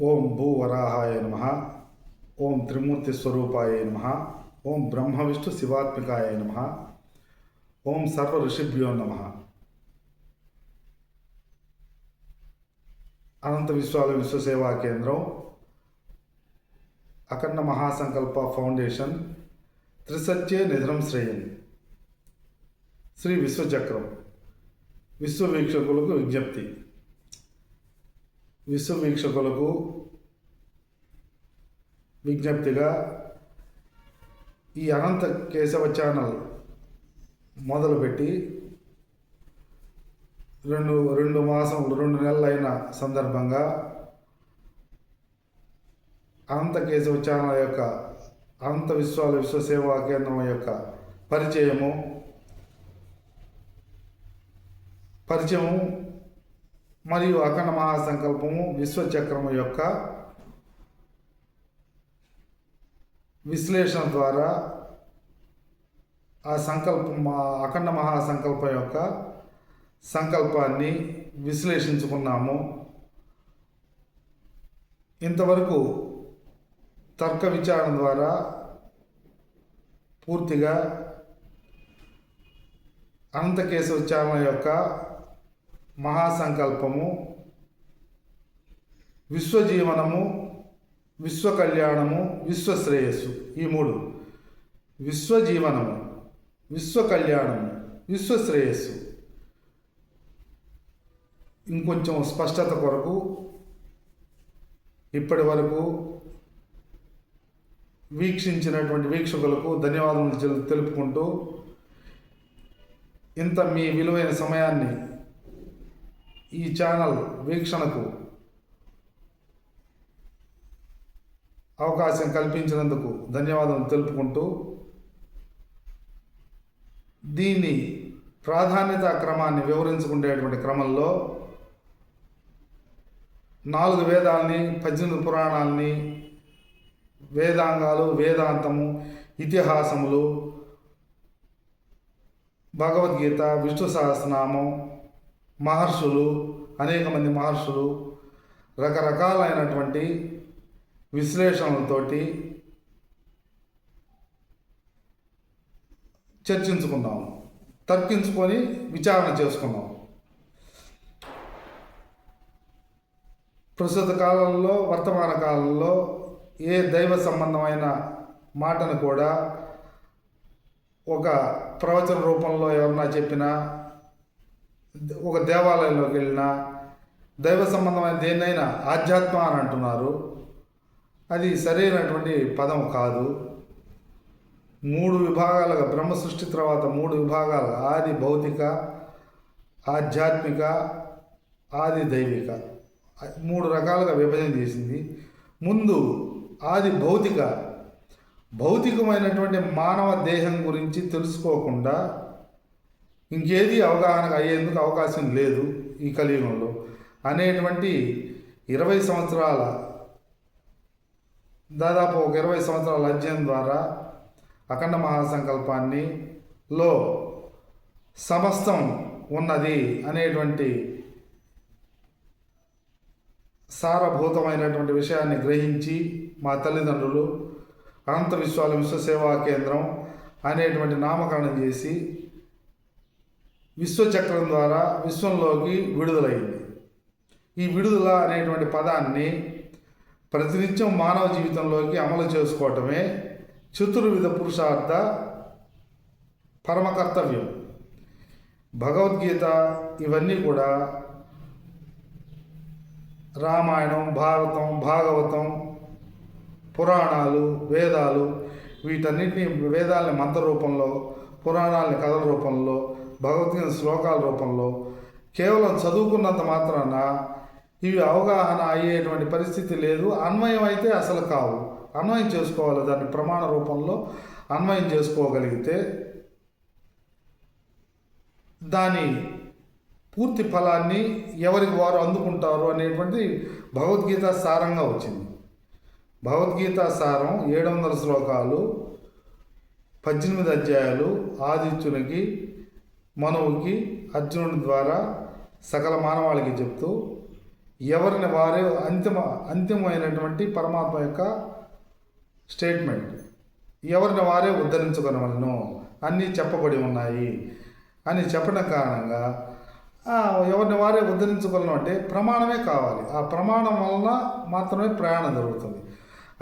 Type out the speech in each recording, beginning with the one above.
ఓం భూవరాహాయ నమ. ఓం త్రిమూర్తి స్వరూపాయ నమ. ఓం బ్రహ్మ విష్ణు శివాత్మికాయ నమ. ఓం సర్వ ఋషిభ్యో నమ. అనంత విశ్వాల విశ్వసేవా కేంద్రం అఖండ మహాసంకల్ప ఫౌండేషన్ త్రిసత్యే నిధనం శ్రేయం. శ్రీ విశ్వచక్రం. విశ్వవీక్షకులకు విజ్ఞప్తి. విశ్వ వీక్షకులకు విజ్ఞప్తిగా ఈ అనంత కేశవ ఛానల్ మొదలుపెట్టి రెండు రెండు మాసం రెండు నెలలైన సందర్భంగా అనంత కేశవ ఛానల్ యొక్క అనంత విశ్వాల విశ్వసేవా కేంద్రం యొక్క పరిచయము పరిచయము మరియు అఖండ మహాసంకల్పము విశ్వచక్రము యొక్క విశ్లేషణ ద్వారా ఆ సంకల్పం అఖండ మహాసంకల్పం యొక్క సంకల్పాన్ని విశ్లేషించుకున్నాము. ఇంతవరకు తర్క విచారణ ద్వారా పూర్తిగా అనంతకేశవ ఛానల్ యొక్క మహాసంకల్పము విశ్వజీవనము విశ్వ కళ్యాణము ఈ మూడు. విశ్వజీవనము విశ్వ విశ్వశ్రేయస్సు. ఇంకొంచెం స్పష్టత కొరకు ఇప్పటి వరకు వీక్షించినటువంటి వీక్షకులకు ధన్యవాదములు తెలుపుకుంటూ ఇంత మీ విలువైన సమయాన్ని ఈ ఛానల్ వీక్షణకు అవకాశం కల్పించినందుకు ధన్యవాదం తెలుపుకుంటూ దీని ప్రాధాన్యత క్రమాన్ని వివరించుకునేటువంటి క్రమంలో నాలుగు వేదాలని పద్దెనిమిది పురాణాలని వేదాంగాలు వేదాంతము ఇతిహాసములు భగవద్గీత విష్ణు సహస్రనామం మహర్షులు అనేక మంది మహర్షులు రకరకాలైనటువంటి విశ్లేషణలతోటి చర్చించుకున్నాము తర్కించుకొని విచారణ చేసుకున్నాం ప్రస్తుత కాలంలో వర్తమాన కాలంలో ఏ దైవ సంబంధమైన మాటను కూడా ఒక ప్రవచన రూపంలో ఎవరన్నా చెప్పినా ఒక దేవాలయంలోకి వెళ్ళినా దైవ సంబంధమైన దేన్నైనా ఆధ్యాత్మ అని అంటున్నారు. అది సరైనటువంటి పదం కాదు. మూడు విభాగాలుగా బ్రహ్మ సృష్టి తర్వాత మూడు విభాగాలు ఆది భౌతిక ఆధ్యాత్మిక ఆది దైవిక. మూడు రకాలుగా విభజన చేసింది. ముందు ఆది భౌతిక. భౌతికమైనటువంటి మానవ దేహం గురించి తెలుసుకోకుండా ఇంకేది అవగాహన అయ్యేందుకు అవకాశం లేదు ఈ కలియుగంలో. అనేటువంటి ఇరవై సంవత్సరాల దాదాపు ఒక ఇరవై సంవత్సరాల అధ్యయనం ద్వారా అఖండ మహాసంకల్పాన్ని లో సమస్తం ఉన్నది అనేటువంటి సారభూతమైనటువంటి విషయాన్ని గ్రహించి మా తల్లిదండ్రులు అనంత విశ్వాల విశ్వసేవా కేంద్రం అనేటువంటి నామకరణం చేసి విశ్వచక్రం ద్వారా విశ్వంలోకి విడుదలైంది. ఈ విడుదల అనేటువంటి పదాన్ని ప్రతినిత్యం మానవ జీవితంలోకి అమలు చేసుకోవటమే చతుర్విధ పురుషార్థ పరమ కర్తవ్యం భగవద్గీత ఇవన్నీ కూడా రామాయణం భారతం భాగవతం పురాణాలు వేదాలు వీటన్నిటిని వేదాలని మంత్ర రూపంలో పురాణాలని కథల రూపంలో భగవద్గీత శ్లోకాల రూపంలో కేవలం చదువుకున్నంత మాత్రాన ఇవి అవగాహన అయ్యేటువంటి పరిస్థితి లేదు. అన్వయం అయితే అసలు కావు. అన్వయం చేసుకోవాలి. దాన్ని ప్రమాణ రూపంలో అన్వయం చేసుకోగలిగితే దాని పూర్తి ఫలాన్ని ఎవరికి వారు అందుకుంటారు అనేటువంటి భగవద్గీత సారంగా వచ్చింది. భగవద్గీత సారం ఏడు వందల శ్లోకాలు పద్దెనిమిది అధ్యాయాలు ఆదిత్యునికి మనవుకి అర్జునుడి ద్వారా సకల మానవాళికి చెప్తూ ఎవరిని వారే అంతిమ అంతిమమైనటువంటి పరమాత్మ యొక్క స్టేట్మెంట్ ఎవరిని వారే ఉద్ధరించుకునవలను అన్నీ చెప్పబడి ఉన్నాయి. అని చెప్పడం కారణంగా ఎవరిని వారే ఉద్ధరించుకోగలను అంటే ప్రమాణమే కావాలి. ఆ ప్రమాణం వలన మాత్రమే ప్రయాణం జరుగుతుంది.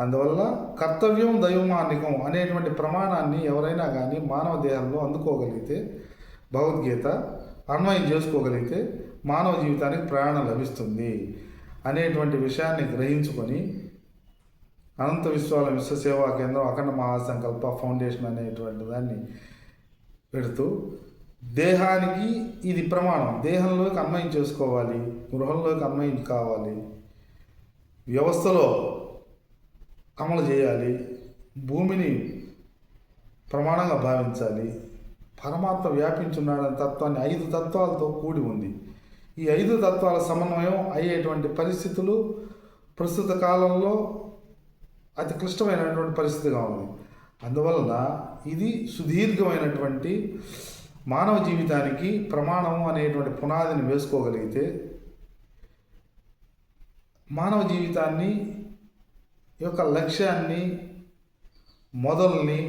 అందువల్ల కర్తవ్యం దైవమానికం అనేటువంటి ప్రమాణాన్ని ఎవరైనా కానీ మానవ దేహంలో అందుకోగలిగితే భగవద్గీత అన్వయం చేసుకోగలిగితే మానవ జీవితానికి ప్రయాణం లభిస్తుంది అనేటువంటి విషయాన్ని గ్రహించుకొని అనంత విశ్వాల విశ్వసేవా కేంద్రం అఖండ మహాసంకల్ప ఫౌండేషన్ అనేటువంటి దాన్ని పెడుతూ దేహానికి ఇది ప్రమాణం. దేహంలోకి అన్వయం చేసుకోవాలి గృహంలోకి అన్వయం కావాలి వ్యవస్థలో అమలు చేయాలి భూమిని ప్రమాణంగా భావించాలి పరమాత్మ వ్యాపించున్నాడనే తత్వాన్ని ఐదు తత్వాలతో కూడి ఉంది. ఈ ఐదు తత్వాల సమన్వయం అయ్యేటువంటి పరిస్థితులు ప్రస్తుత కాలంలో అతి క్లిష్టమైనటువంటి పరిస్థితిగా ఉంది. అందువలన ఇది సుదీర్ఘమైనటువంటి మానవ జీవితానికి ప్రమాణం అనేటువంటి పునాదిని వేసుకోగలిగితే మానవ జీవితాన్ని యొక్క లక్ష్యాన్ని మొదల్ని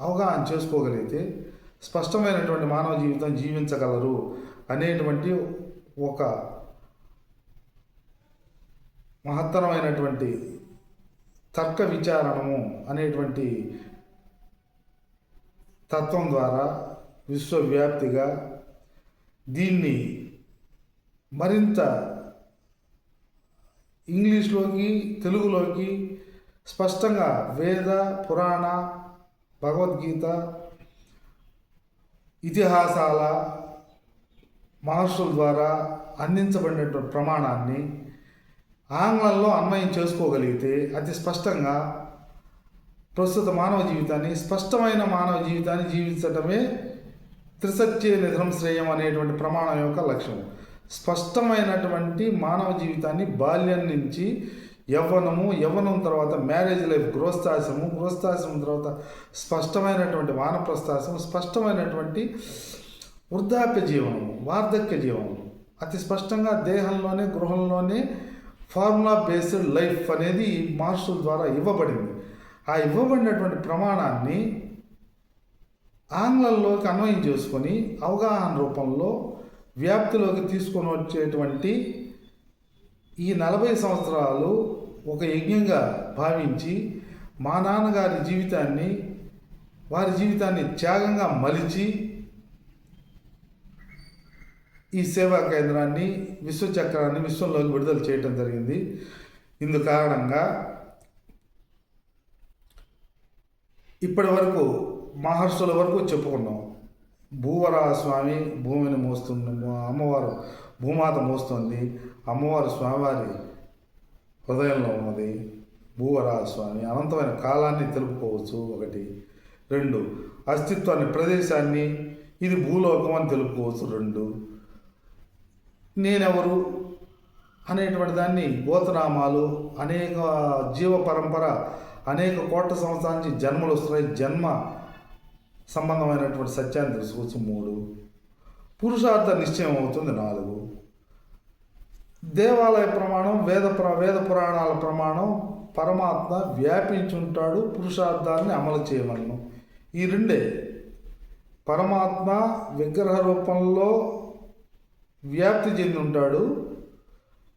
అవగాహన చేసుకోగలిగితే స్పష్టమైనటువంటి మానవ జీవితం జీవించగలరు అనేటువంటి ఒక మహత్తరమైనటువంటి తర్క విచారణము అనేటువంటి తత్వం ద్వారా విశ్వవ్యాప్తిగా దీన్ని మరింత ఇంగ్లీష్లోకి తెలుగులోకి స్పష్టంగా వేద పురాణ భగవద్గీత ఇతిహాసాల మహర్షుల ద్వారా అందించబడినటువంటి ప్రమాణాన్ని ఆంగ్లంలో అన్వయం చేసుకోగలిగితే అతి స్పష్టంగా ప్రస్తుత మానవ జీవితాన్ని స్పష్టమైన మానవ జీవితాన్ని జీవించటమే త్రిసత్య నిధనం శ్రేయం అనేటువంటి ప్రమాణం యొక్క లక్ష్యం స్పష్టమైనటువంటి మానవ జీవితాన్ని బాల్యం నుంచి యవ్వనము యవ్వనం తర్వాత మ్యారేజ్ లైఫ్ గృహస్థాశ్రమం గృహస్థాశ్రమం తర్వాత స్పష్టమైనటువంటి వానప్రస్థాశ్రమం స్పష్టమైనటువంటి వృద్ధాప్య జీవనము వార్ధక్య జీవనము. అతి స్పష్టంగా దేహంలోనే గృహంలోనే ఫార్ములా బేస్డ్ లైఫ్ అనేది ఈ మార్షల్ ద్వారా ఇవ్వబడింది. ఆ ఇవ్వబడినటువంటి ప్రమాణాన్ని ఆంగ్లంలోకి అన్వయం చేసుకొని అవగాహన రూపంలో వ్యాప్తిలోకి తీసుకొని వచ్చేటువంటి ఈ నలభై సంవత్సరాలు ఒక యజ్ఞంగా భావించి మా నాన్నగారి జీవితాన్ని వారి జీవితాన్ని త్యాగంగా మలిచి ఈ సేవా కేంద్రాన్ని విశ్వచక్రాన్ని విశ్వంలోకి విడుదల చేయటం జరిగింది. ఇందు కారణంగా ఇప్పటి వరకు మహర్షుల వరకు చెప్పుకున్నాం. భూవరాస్వామి భూమిని మోస్తుంది అమ్మవారు భూమాత మోస్తుంది. అమ్మవారు స్వామివారి హృదయంలో ఉన్నది. భూవరాజస్వామి అనంతమైన కాలాన్ని తెలుపుకోవచ్చు. ఒకటి. రెండు. అస్తిత్వాన్ని ప్రదేశాన్ని ఇది భూలోకం అని తెలుపుకోవచ్చు. రెండు. నేనెవరు అనేటువంటి దాన్ని గోతనామాలు అనేక జీవ పరంపర అనేక కోట్ల సంవత్సరాల నుంచి జన్మలు వస్తున్నాయి. జన్మ సంబంధమైనటువంటి సత్యాన్ని తెలుసుకోవచ్చు. మూడు. పురుషార్థ నిశ్చయం అవుతుంది నాలుగు. దేవాలయ ప్రమాణం వేద ప్ర వేద పురాణాల ప్రమాణం పరమాత్మ వ్యాపించుంటాడు పురుషార్థాన్ని అమలు చేయమను. ఈ రెండే పరమాత్మ విగ్రహ రూపంలో వ్యాప్తి చెంది ఉంటాడు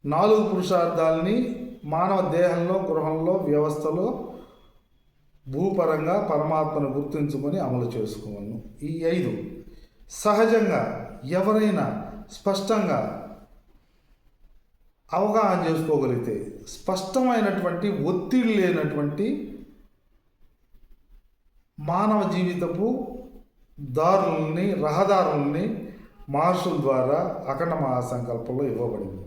నాలుగు పురుషార్థాలని మానవ దేహంలో గృహంలో వ్యవస్థలో భూపరంగా పరమాత్మను గుర్తించుకొని అమలు చేసుకోవను ఈ ఐదు సహజంగా ఎవరైనా స్పష్టంగా అవగాహన చేసుకోగలిగితే స్పష్టమైనటువంటి ఒత్తిడి లేనటువంటి మానవ జీవితపు దారుల్ని రహదారుల్ని మహర్షుల ద్వారా అఖండ మహాసంకల్పంలో ఇవ్వబడింది.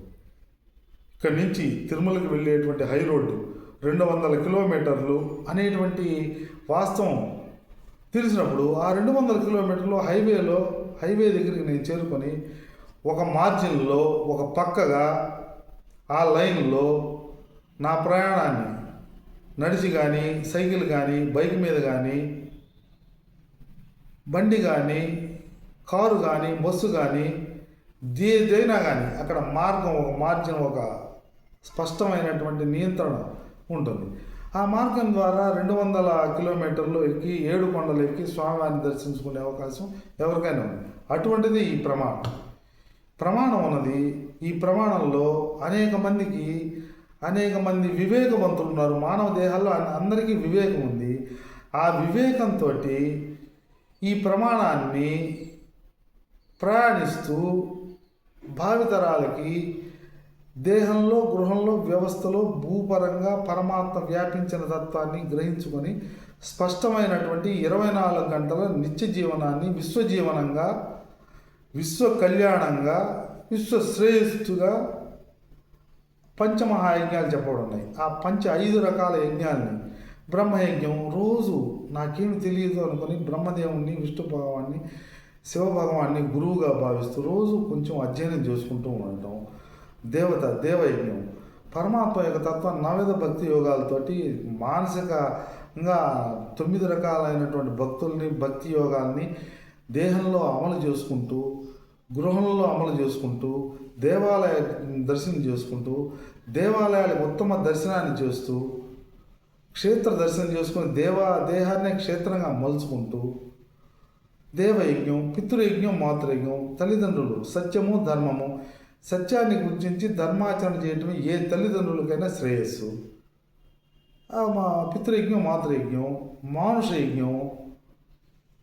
ఇక్కడి నుంచి తిరుమలకి వెళ్ళేటువంటి హై రోడ్డు రెండు వందల కిలోమీటర్లు అనేటువంటి వాస్తవం తెలిసినప్పుడు ఆ రెండు వందల కిలోమీటర్లు హైవేలో హైవే దగ్గరికి నేను చేరుకొని ఒక మార్జిన్లో ఒక పక్కగా ఆ లైన్లో నా ప్రయాణాన్ని నడిచి కానీ సైకిల్ కానీ బైక్ మీద కానీ బండి కానీ కారు కానీ బస్సు కానీ దేదైనా కానీ అక్కడ మార్గం ఒక మార్జిన్ ఒక స్పష్టమైనటువంటి నియంత్రణ ఉంటుంది. ఆ మార్గం ద్వారా రెండు వందల కిలోమీటర్లు ఎక్కి ఏడు కొండలు ఎక్కి స్వామివారిని దర్శించుకునే అవకాశం ఎవరికైనా ఉంది. అటువంటిది ఈ ప్రమాణం. ప్రమాణం ఉన్నది ఈ ప్రమాణంలో అనేక మందికి అనేక మంది వివేకవంతులు ఉన్నారు మానవ దేహాల్లో అందరికీ వివేకం ఉంది. ఆ వివేకంతో ఈ ప్రమాణాన్ని ప్రయాణిస్తూ భావితరాలకి దేహంలో గృహంలో వ్యవస్థలో భూపరంగా పరమాత్మ వ్యాపించిన తత్వాన్ని గ్రహించుకొని స్పష్టమైనటువంటి ఇరవై నాలుగు గంటల నిత్య జీవనాన్ని విశ్వజీవనంగా విశ్వ కళ్యాణంగా విశ్వశ్రేయస్సుగా పంచమహాయజ్ఞాలు చెప్పబడి ఉన్నాయి ఆ పంచ ఐదు రకాల యజ్ఞాలని బ్రహ్మయజ్ఞం రోజు నాకేమి తెలియదు అనుకుని బ్రహ్మదేవుణ్ణి విష్ణు భగవాన్ని శివభగవాన్ని గురువుగా భావిస్తూ రోజు కొంచెం అధ్యయనం చేసుకుంటూ ఉండటం దేవత దేవయజ్ఞం పరమాత్మ యొక్క తత్వం నవేద భక్తి యోగాలతోటి మానసికంగా తొమ్మిది రకాలైనటువంటి భక్తుల్ని భక్తి యోగాల్ని దేహంలో అమలు చేసుకుంటూ గృహంలో అమలు చేసుకుంటూ దేవాలయ దర్శనం చేసుకుంటూ దేవాలయాల ఉత్తమ దర్శనాన్ని చేస్తూ క్షేత్ర దర్శనం చేసుకుని దేవా దేహాన్ని క్షేత్రంగా మలుచుకుంటూ దేవయజ్ఞం పితృయజ్ఞం మాతృయజ్ఞం తల్లిదండ్రులు సత్యము ధర్మము సత్యాన్ని గుర్తించి ధర్మాచరణ చేయటం ఏ తల్లిదండ్రులకైనా శ్రేయస్సు. మా పితృయజ్ఞం మాతృయజ్ఞం మానుష యజ్ఞం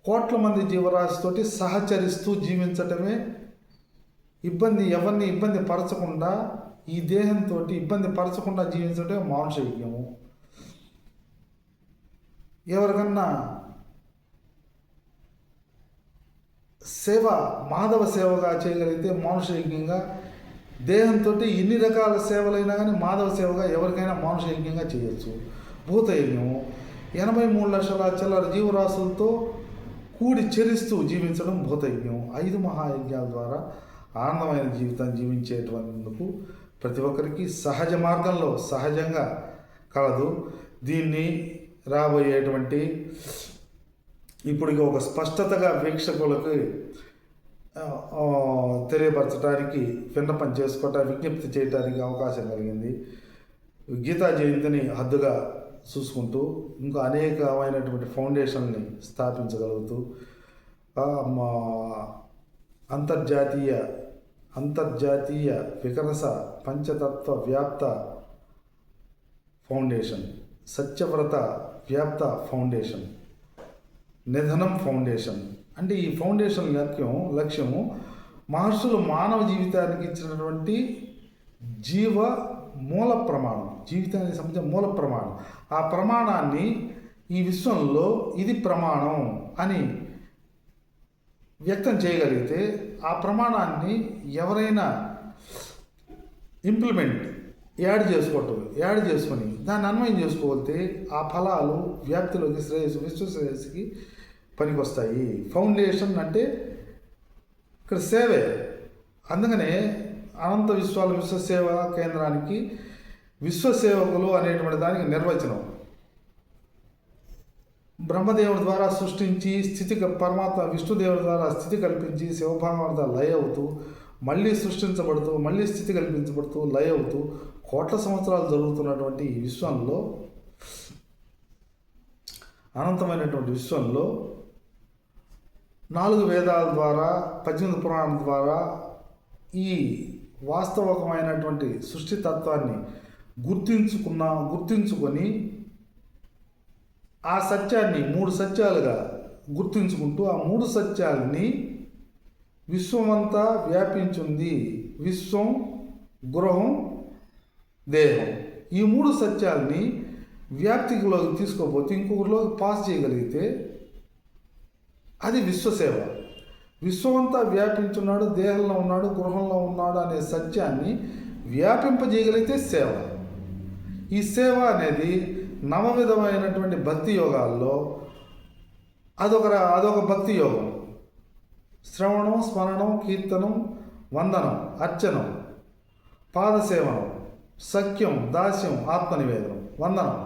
కోట్ల మంది జీవరాశితోటి సహచరిస్తూ జీవించటమే ఇబ్బంది ఎవరిని ఇబ్బంది పరచకుండా ఈ దేహంతో ఇబ్బంది పరచకుండా జీవించటమే మానుష యజ్ఞము. ఎవరికన్నా సేవ మాధవ సేవగా చేయగలిగితే మానుష యజ్ఞంగా దేహంతో ఎన్ని రకాల సేవలైనా కానీ మాధవ సేవగా ఎవరికైనా మానుష యజ్ఞంగా చేయొచ్చు. భూత యజ్ఞము. ఎనభై మూడు లక్షల చిల్లర జీవరాశులతో కూడి చెరిస్తూ జీవించడం భూతయజ్ఞం ఐదు మహాయజ్ఞాల ద్వారా ఆనందమైన జీవితాన్ని జీవించేటందుకు ప్రతి ఒక్కరికి సహజ మార్గంలో సహజంగా కలదు. దీన్ని రాబోయేటువంటి ఇప్పుడు ఒక స్పష్టతగా వీక్షకులకు తెలియపరచడానికి విన్నపం చేసుకోవటానికి విజ్ఞప్తి చేయడానికి అవకాశం కలిగింది. గీతా జయంతిని హద్దుగా చూసుకుంటూ ఇంకా అనేకమైనటువంటి ఫౌండేషన్ని స్థాపించగలుగుతూ మా అంతర్జాతీయ అంతర్జాతీయ వికరస పంచతత్వ వ్యాప్త ఫౌండేషన్ సత్యవ్రత వ్యాప్త ఫౌండేషన్ నిధనం ఫౌండేషన్. అంటే ఈ ఫౌండేషన్ లక్ష్యం లక్ష్యము మహర్షులు మానవ జీవితానికి ఇచ్చినటువంటి జీవ మూల ప్రమాణం జీవితానికి సంబంధించిన మూల ప్రమాణం. ఆ ప్రమాణాన్ని ఈ విశ్వంలో ఇది ప్రమాణం అని వ్యక్తం చేయగలిగితే ఆ ప్రమాణాన్ని ఎవరైనా ఇంప్లిమెంట్ యాడ్ చేసుకోవటం యాడ్ చేసుకొని దాన్ని అన్వయం చేసుకోగలిగితే ఆ ఫలాలు వ్యాప్తిలోకి శ్రేయస్సు విశ్వ శ్రేయస్సుకి పనికొస్తాయి. ఫౌండేషన్ అంటే ఇక్కడ సేవే. అందుకనే అనంత విశ్వాల విశ్వసేవ కేంద్రానికి విశ్వసేవకులు అనేటువంటి దానికి నిర్వచనం. బ్రహ్మదేవుడి ద్వారా సృష్టించి స్థితి పరమాత్మ విష్ణుదేవుడి ద్వారా స్థితి కల్పించి శివభాగవత లయ అవుతూ మళ్ళీ సృష్టించబడుతూ మళ్ళీ స్థితి కల్పించబడుతూ లయ అవుతూ కోట్ల సంవత్సరాలు జరుగుతున్నటువంటి ఈ విశ్వంలో అనంతమైనటువంటి విశ్వంలో నాలుగు వేదాల ద్వారా పద్దెనిమిది పురాణాల ద్వారా ఈ వాస్తవకమైనటువంటి సృష్టి తత్వాన్ని గుర్తించుకున్న గుర్తించుకొని ఆ సత్యాన్ని మూడు సత్యాలుగా గుర్తించుకుంటూ ఆ మూడు సత్యాలని విశ్వమంతా వ్యాపించింది. విశ్వం గృహం దేహం. ఈ మూడు సత్యాలని వ్యాప్తిలోకి తీసుకోపోతే ఇంకొకరిలోకి పాస్ చేయగలిగితే అది విశ్వసేవ. విశ్వమంతా వ్యాపించున్నాడు దేహంలో ఉన్నాడు గృహంలో ఉన్నాడు అనే సత్యాన్ని వ్యాపింపజేయగలిగితే సేవ. ఈ సేవ అనేది నవవిధమైనటువంటి భక్తి యోగాల్లో అదొక అదొక భక్తి యోగం. శ్రవణం స్మరణం కీర్తనం వందనం అర్చనం పాదసేవనం సఖ్యం దాస్యం ఆత్మనివేదనం వందనం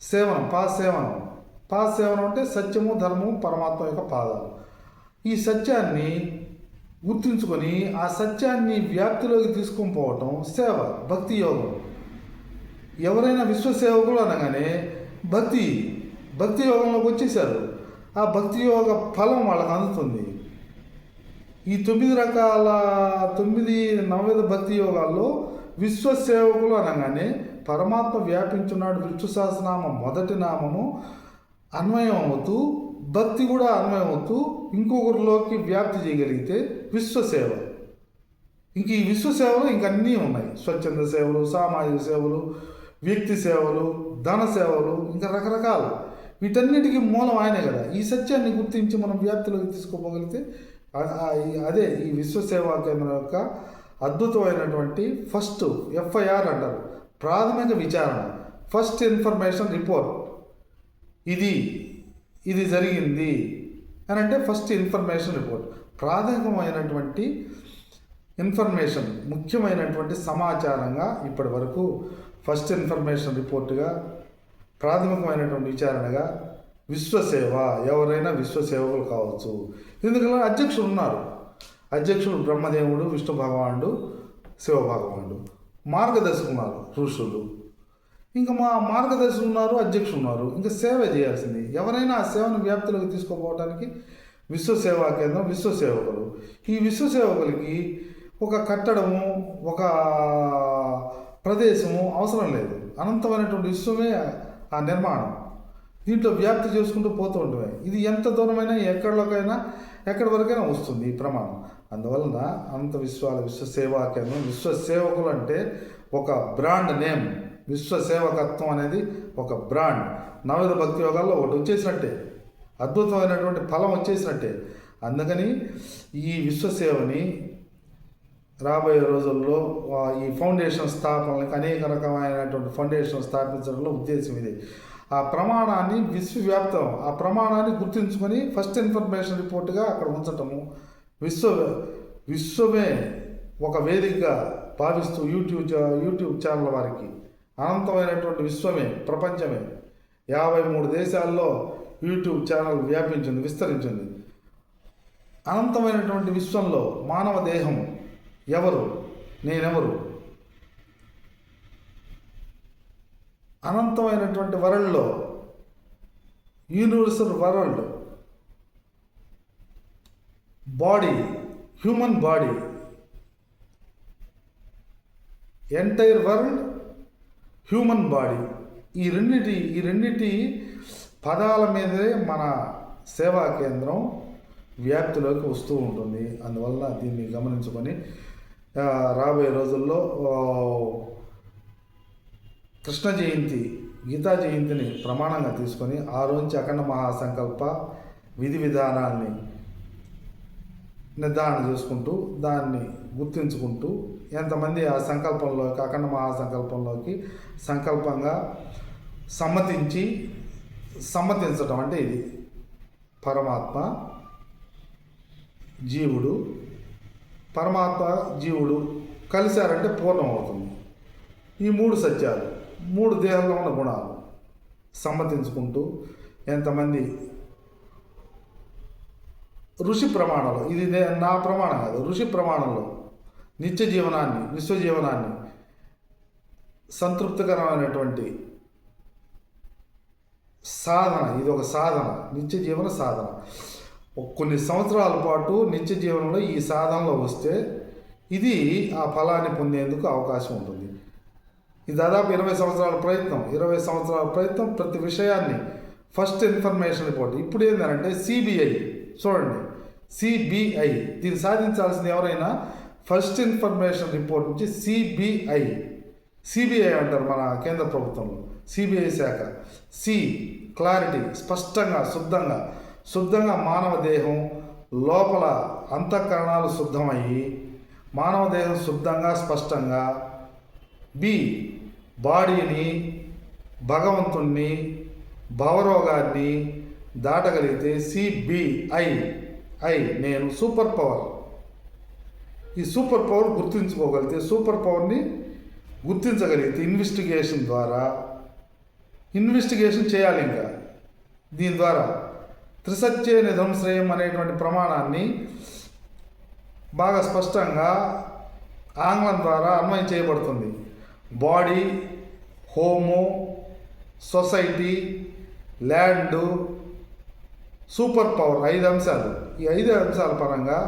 సేవనం పాసేవనం పాసేవనం అంటే సత్యము ధర్మము పరమాత్మ యొక్క పాదాలు. ఈ సత్యాన్ని గుర్తుంచుకొని ఆ సత్యాన్ని వ్యాప్తిలోకి తీసుకొని పోవటం సేవ భక్తి యోగం. ఎవరైనా విశ్వసేవకులు అనగానే భక్తి భక్తి యోగంలోకి వచ్చేసారు ఆ భక్తి యోగ ఫలం వాళ్ళకి అందుతుంది. ఈ తొమ్మిది రకాల తొమ్మిది నవవిధ భక్తి యోగాల్లో విశ్వసేవకులు అనగానే పరమాత్మ వ్యాపించున్నాడు విశ్వశాసనామ మొదటి నామము అన్వయం అవుతూ భక్తి కూడా అన్వయం అవుతూ ఇంకొకరిలోకి వ్యాప్తి చేయగలిగితే విశ్వసేవ. ఇంక ఈ విశ్వసేవలు ఇంక అన్నీ ఉన్నాయి. స్వచ్ఛంద సేవలు సామాజిక సేవలు వ్యక్తి సేవలు ధన సేవలు ఇంకా రకరకాలు. వీటన్నిటికీ మూలం ఆయనే కదా. ఈ సత్యాన్ని గుర్తించి మనం వ్యాప్తిలోకి తీసుకోపోగలిగితే అదే ఈ విశ్వసేవా కేంద్రం యొక్క అద్భుతమైనటువంటి ఫస్ట్ ఎఫ్ఐఆర్ అంటారు. ప్రాథమిక విచారణ. First information report. ఇది ఇది జరిగింది అని అంటే ఫస్ట్ ఇన్ఫర్మేషన్ రిపోర్ట్ ప్రాథమికమైనటువంటి ఇన్ఫర్మేషన్ ముఖ్యమైనటువంటి సమాచారంగా ఇప్పటి వరకు ఫస్ట్ ఇన్ఫర్మేషన్ రిపోర్టుగా ప్రాథమికమైనటువంటి విచారణగా విశ్వసేవ ఎవరైనా విశ్వసేవకులు కావచ్చు. ఎందుకంటే అధ్యక్షులు ఉన్నారు. అధ్యక్షుడు బ్రహ్మదేవుడు విష్ణు భగవానుడు శివ భగవానుడు మార్గదర్శకులు ఋషులు. ఇంకా మా మార్గదర్శకులు ఉన్నారు అధ్యక్షులు ఉన్నారు. ఇంకా సేవ చేయాల్సింది. ఎవరైనా ఆ సేవను వ్యాప్తిలోకి తీసుకుపోవడానికి విశ్వసేవా కేంద్రం విశ్వసేవకులు ఈ విశ్వసేవకులకి ఒక కట్టడము ఒక ప్రదేశము అవసరం లేదు. అనంతమైనటువంటి విశ్వమే ఆ నిర్మాణం. దీంట్లో వ్యాప్తి చేసుకుంటూ పోతూ ఉండమే ఇది ఎంత దూరమైనా ఎక్కడిలోకైనా ఎక్కడి వరకైనా వస్తుంది ఈ ప్రమాణం. అందువలన అనంత విశ్వాల విశ్వ సేవా కేంద్రం విశ్వ సేవకులు అంటే ఒక బ్రాండ్ నేమ్. విశ్వ సేవకత్వం అనేది ఒక బ్రాండ్. నవవిధ భక్తి యోగాల్లో ఒకటి వచ్చేసినట్టే. అద్భుతమైనటువంటి ఫలం వచ్చేసినట్టే. అందుకని ఈ విశ్వసేవని రాబోయే రోజుల్లో ఈ ఫౌండేషన్ స్థాపనలకు అనేక రకమైనటువంటి ఫౌండేషన్ స్థాపించడంలో ఉద్దేశం ఇది. ఆ ప్రమాణాన్ని విశ్వవ్యాప్తం ఆ ప్రమాణాన్ని గుర్తుంచుకొని ఫస్ట్ ఇన్ఫర్మేషన్ రిపోర్ట్గా అక్కడ ఉంచటము విశ్వ విశ్వమే ఒక వేదికగా భావిస్తూ యూట్యూబ్ యూట్యూబ్ ఛానల్ వారికి అనంతమైనటువంటి విశ్వమే ప్రపంచమే. యాభై మూడు దేశాల్లో యూట్యూబ్ ఛానల్ వ్యాపించింది విస్తరించింది. అనంతమైనటువంటి విశ్వంలో మానవ దేహం ఎవరు? నేనెవరు? అనంతమైనటువంటి వరల్డ్లో universal world body human body entire world human body. ఈ రెండిటి ఈ రెండిటి పదాల మీదే మన సేవా కేంద్రం వ్యాప్తిలోకి వస్తూ ఉంటుంది. అందువల్ల దీన్ని గమనించుకొని రాబోయే రోజుల్లో కృష్ణ జయంతి గీతా జయంతిని ప్రమాణంగా తీసుకొని ఆ రోజు అఖండ మహాసంకల్ప విధి విధానాన్ని నిర్ధారణ చేసుకుంటూ దాన్ని గుర్తించుకుంటూ ఎంతమంది ఆ సంకల్పంలోకి అఖండ మహాసంకల్పంలోకి సంకల్పంగా సమ్మతించి సమ్మతించడం అంటే ఇది. పరమాత్మ జీవుడు పరమాత్మ జీవుడు కలిశారంటే పూర్ణం అవుతుంది ఈ మూడు సత్యాలు మూడు దేహంలో ఉన్న గుణాలు సమ్మతించుకుంటూ ఎంతమంది ఋషి ప్రమాణంలో ఇది నా ప్రమాణం కాదు ఋషి ప్రమాణంలో నిత్య జీవనాన్ని విశ్వజీవనాన్ని సంతృప్తికరమైనటువంటి సాధన. ఇది ఒక సాధన. నిత్య జీవన సాధన కొన్ని సంవత్సరాల పాటు నిత్య జీవనంలో ఈ సాధనలో వస్తే ఇది ఆ ఫలాన్ని పొందేందుకు అవకాశం ఉంటుంది. ఇది దాదాపు ఇరవై సంవత్సరాల ప్రయత్నం. ఇరవై సంవత్సరాల ప్రయత్నం ప్రతి విషయాన్ని ఫస్ట్ ఇన్ఫర్మేషన్ రిపోర్ట్. ఇప్పుడు ఏంటంటే సిబిఐ. చూడండి. సిబిఐ. దీన్ని సాధించాల్సింది ఎవరైనా ఫస్ట్ ఇన్ఫర్మేషన్ రిపోర్ట్ నుంచి సిబిఐ సిబిఐ అంటారు మన కేంద్ర ప్రభుత్వంలో సిబిఐ శాఖ. సి క్లారిటీ స్పష్టంగా శుద్ధంగా. శుద్ధంగా మానవ దేహం లోపల అంతఃకరణాలు శుద్ధమయ్యి మానవ దేహం శుద్ధంగా స్పష్టంగా. బి బాడీని భగవంతుణ్ణి భవరోగాన్ని దాటగలిగితే సిబిఐ ఐ నేను సూపర్ పవర్. ఈ సూపర్ పవర్ గుర్తించుకోగలిగితే సూపర్ పవర్ని గుర్తించగలిగితే ఇన్వెస్టిగేషన్ ద్వారా ఇన్వెస్టిగేషన్ చేయాలి ఇంకా. దీని ద్వారా త్రిసత్య నిధంశ్రయం అనేటువంటి ప్రమాణాన్ని బాగా స్పష్టంగా ఆంగ్లం ద్వారా అన్వయం చేయబడుతుంది. Body home society land super power ఐదు అంశాలు. ఈ ఐదు అంశాల పరంగా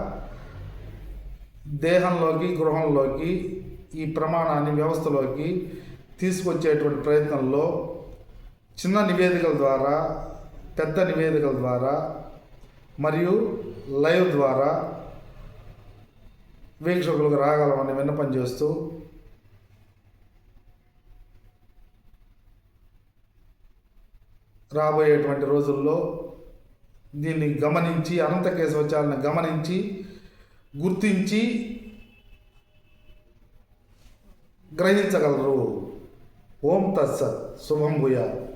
దేహంలోకి గృహంలోకి ఈ ప్రమాణాన్ని వ్యవస్థలోకి తీసుకొచ్చేటువంటి ప్రయత్నంలో చిన్న నివేదికల ద్వారా పెద్ద నివేదికల ద్వారా మరియు లైవ్ ద్వారా వీక్షకులకు రాగలమని విన్నపం చేస్తూ రాబోయేటువంటి రోజుల్లో దీన్ని గమనించి అనంత కేశవచాలను గమనించి గుర్తించి గ్రహించగలరు. ఓం తత్సత్. శుభం భూయాలు